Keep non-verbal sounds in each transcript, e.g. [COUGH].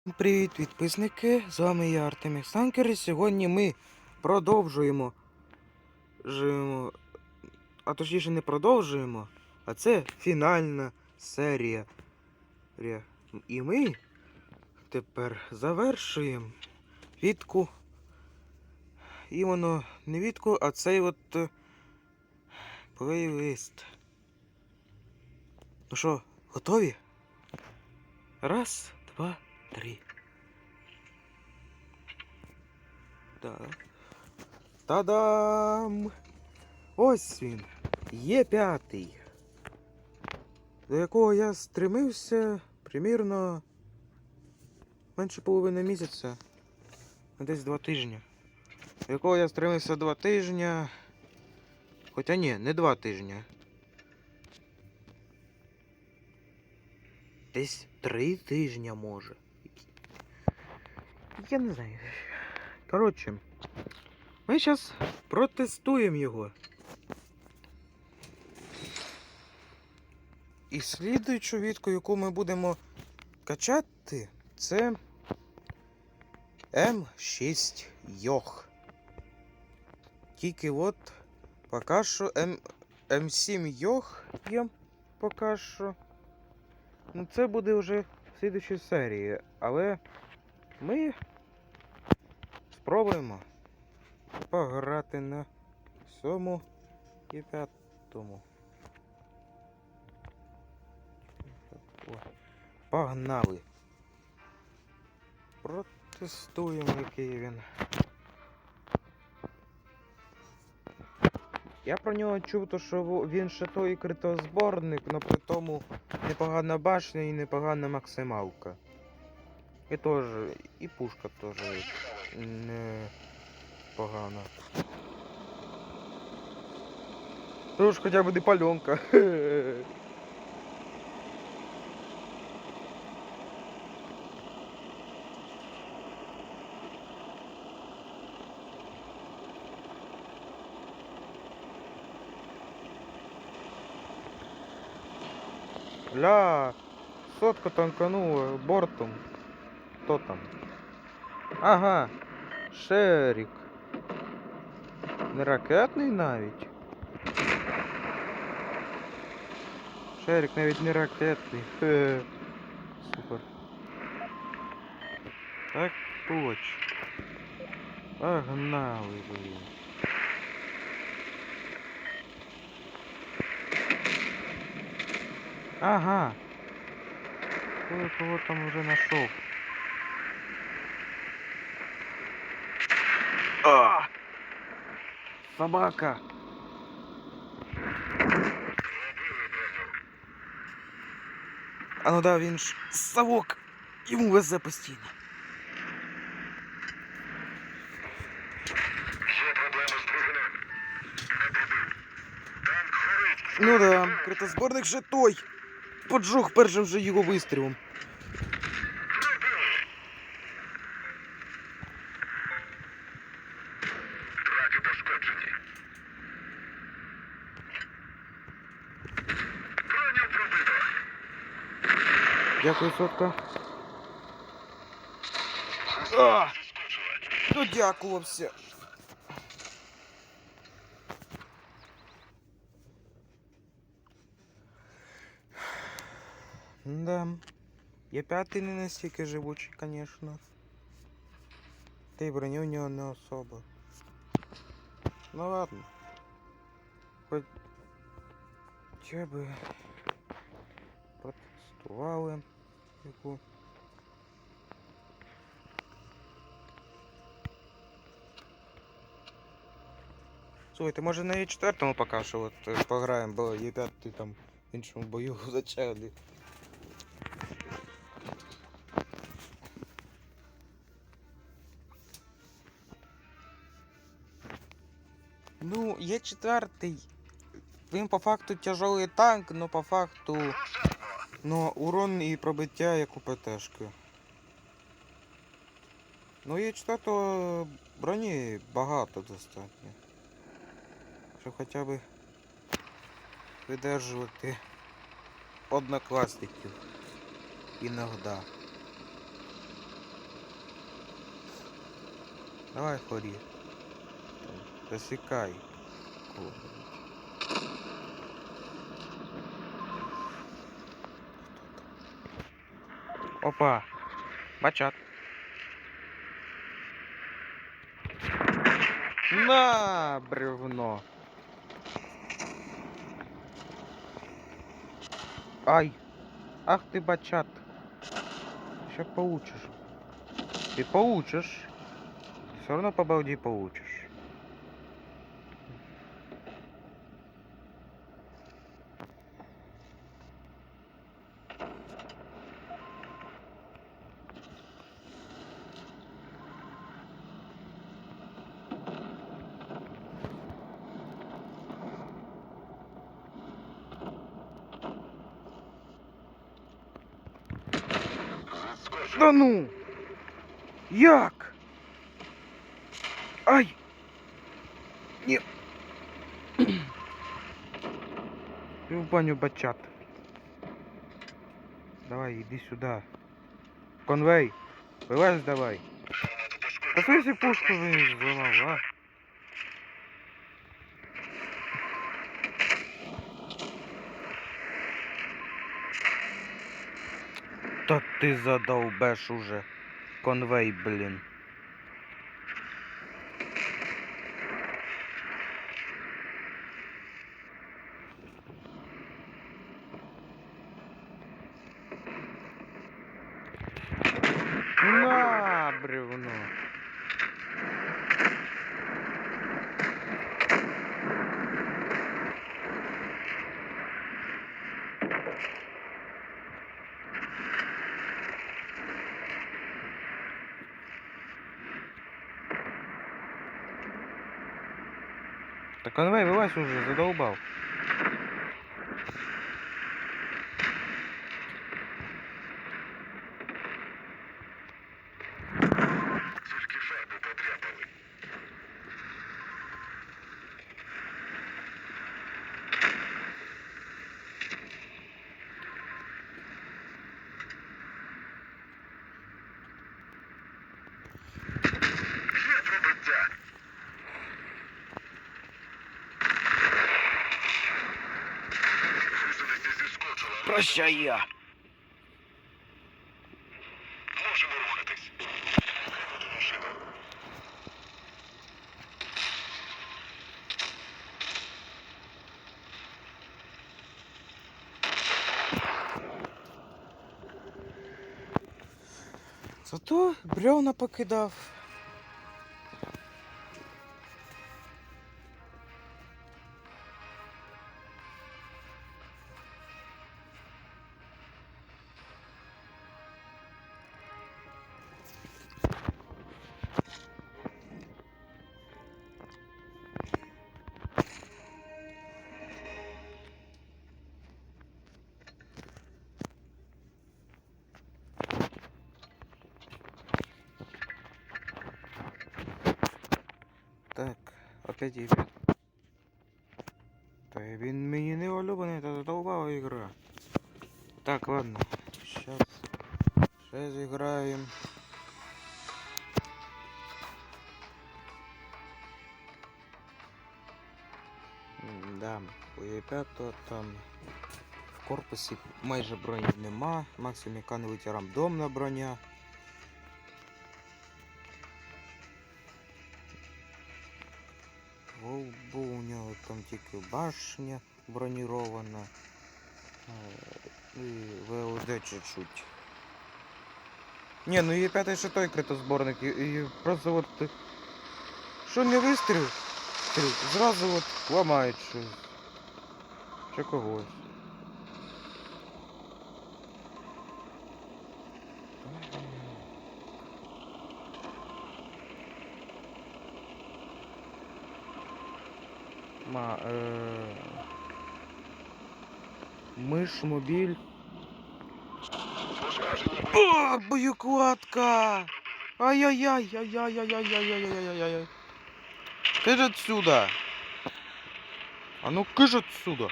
Привіт, підписники! З вами я Артемій Санкер. І сьогодні ми продовжуємо. Живемо. А точніше не продовжуємо, а це фінальна серія. І ми тепер завершуємо відку. І воно не відку, а цей от е, плейлист. Ну що, готові? Раз, два, три. Так. Та-дам! Ось він. Є п'ятий. До якого я стремився примірно менше половини місяця. Десь два тижні. До якого я стремився два тижні. Хоча ні, не два тижні. Десь три тижні може. Я не знаю. Коротше, ми зараз протестуємо його. І слідуючу відку, яку ми будемо качати, це М6 Йох. Тільки от поки що М... М7 Йох є поки що. Ну, це буде вже в слідчій серії, але ми спробуємо пограти на сьому і п'ятому. Погнали. Протестуємо, який він. Я про нього чув, то, що він ще той критозборник, але при тому непогана башня і непогана максималка. І теж, і пушка теж не погана. Тож хоча б не паленка. Ля, сотка танканула бортом. Хто там? Ага, Шерік. Не ракетний навіть. Шерік навіть не ракетний. Хе. Супер. Так точно. Погнали, блін. Ага. Кое кого там уже нашел. А! Собака. А ну да, він ж совок. Йому везе постійно. Є проблема з двигуном. Не пробив. Танк горить. Ну да, критозборник же той. Поджух першим же його вистрілом. Сотка. А, додякувався. Да. Я п'ятий не настільки живучий, конечно. Та й броня у нього не особо. Ну ладно. Хоч... Хоча би протестували яку. Слухайте, може на Е4 поки що от е, пограємо, бо Е5 там в іншому бою [LAUGHS] зачали. Ну, є четвертий. Він по факту тяжелий танк, но по факту. Ну, урон і пробиття як у ПТшки. Ну і читато броні багато достатньо. Щоб хоча б видержувати однокласників іногда. Давай хорі. Засікай. Опа. Бачат. На, бревно. Ай. Ах ты бачат. Сейчас получишь. Ты получишь. Все равно по балде получишь. Да ну! Як? Ай! Ні! Ты в баню бачат. Давай, иди сюда. Конвей, вылазь давай. Да слышишь, пушку вы взломал, а? Та ти задовбеш уже. Конвей, блін. На, бревно. Так конвей, вылазь уже, задолбал. Прощай я. Можемо рухатись. Машину. Зато бревна покидав. Так, опять ігра. Та він мені не улюблений, та задовбала ігра. Так, ладно. Сейчас. Сейчас зіграємо. Да, у Є5 там в корпусі майже броні нема. Максимум яка не витирам домна броня. У там тільки башня бронірована. Е, І ВЛД чуть-чуть. Не, ну і п'ятий ще той критозборник. І, і просто от. Що не вистріл, стріл, зразу от ламають щось. Чи когось. Ма, е... Миш, мобіль. О, боюкладка! Ай-яй-яй, ай-яй-яй-яй-яй-яй-яй-яй-яй. Кыш отсюда! А ну кыш отсюда!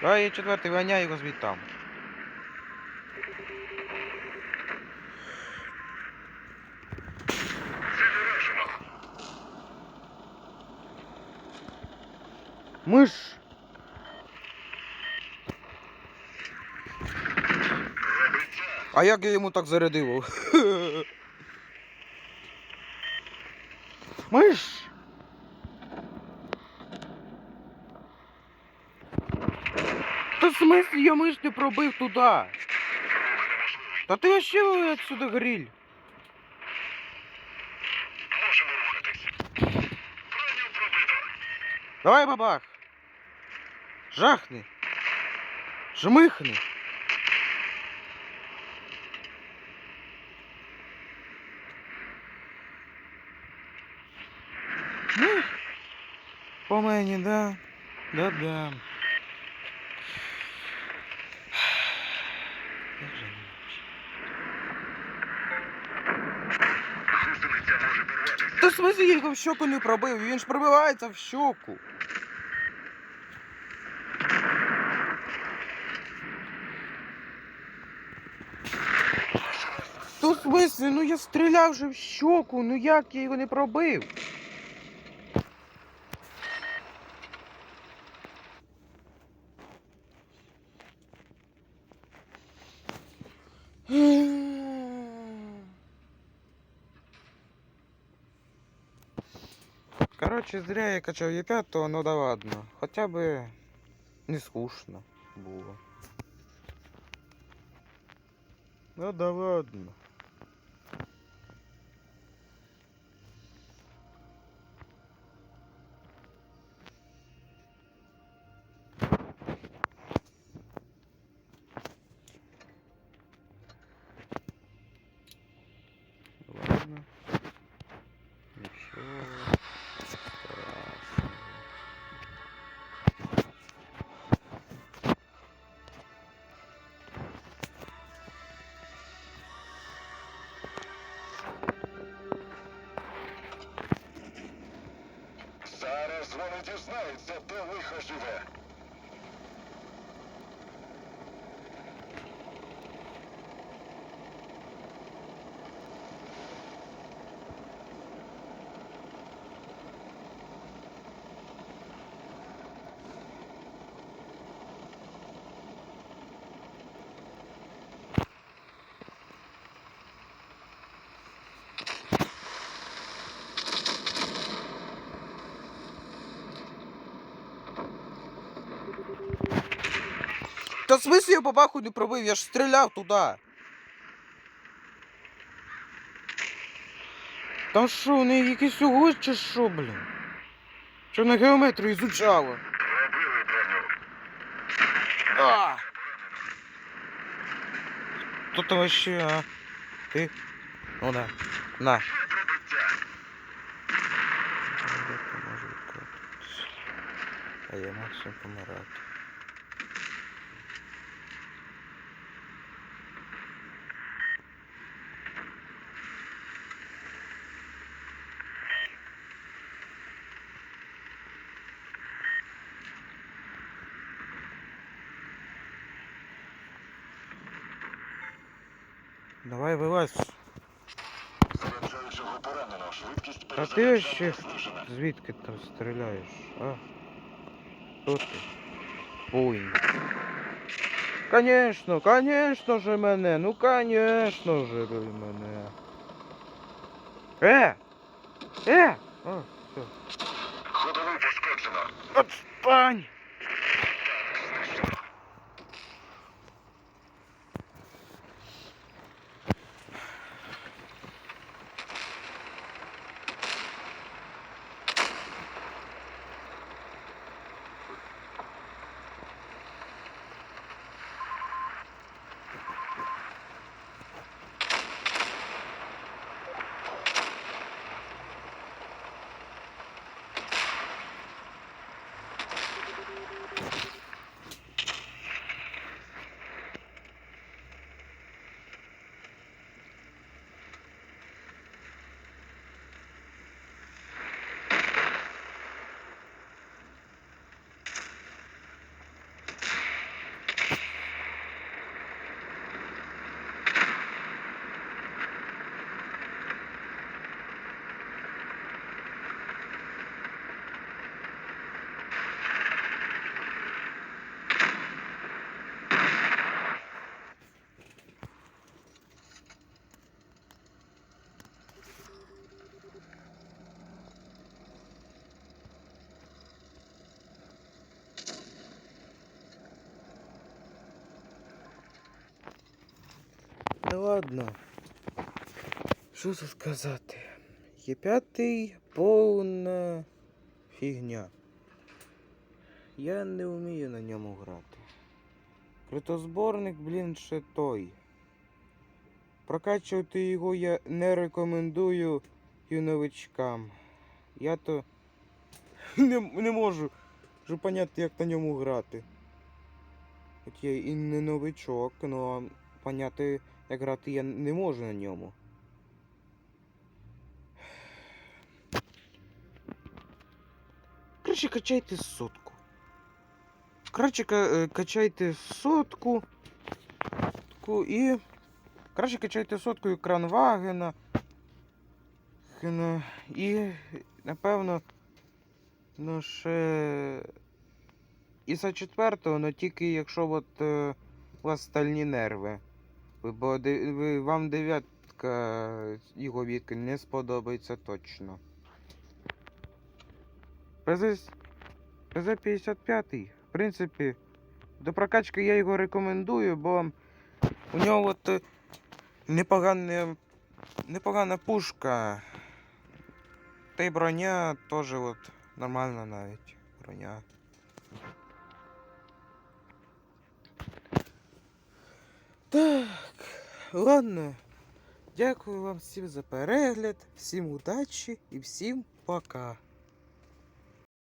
Давай я четвертий виганяй його звідти там. Миш. А як я йому так зарядив? [LAUGHS] Миш. Та в смислі я миш не пробив туди? Та ти вообще отсюда гриль. Можемо рухатись. Броню пробито. Давай, бабах. Жахни. Жмихни. Ну, по мені, да. Да-да. Як же не Гусениця може порватися. Та в смысле я його в щоку не пробив, він ж пробивається в щоку. Та в смысле, ну я стріляв же в щоку, ну як я його не пробив? Короче, зря я качав Е5, то ну да ладно. Хоча би не скучно було. Ну да. Ладно. Зараз вони дізнаються, де лихо живе. Та в смысле я бабаху не пробив, я ж стріляв туди. Там що, у неї якийсь угодь чи що, блін? Що на геометрію ізучала? А! Хто там вообще, а? Ти? Ну да. На. А я максимум помирати. ти перезаряджання ще знижена. звідки там стріляєш, а? Хто ти? Воїн. Конечно, конечно же мене, ну конечно же ви мене. Е! Е! О, все. Ходову пошкоджено. Отстань! Ладно. Що тут сказати? Є п'ятий повна фігня. Я не вмію на ньому грати. Критозборник, блін, ще той. Прокачувати його я не рекомендую і новичкам. Я то [LAUGHS] не, не можу вже поняти, як на ньому грати. Хоч я і не новичок, але поняти, як грати я не можу на ньому. Краще качайте сотку. Краще е, качайте сотку. Ку- І. Краще качайте сотку і кранвагена. І, напевно, ну ще. І за четвертого, але тільки якщо от, е, у вас стальні нерви. Бо вам дев'ятка його віки не сподобається точно. ПЗ, ПЗ 55, в принципі, до прокачки я його рекомендую, бо у нього от е, непогана, непогана пушка. Та й броня теж от нормальна навіть броня. Так, ладно. Дякую вам всім за перегляд, всім удачі і всім пока.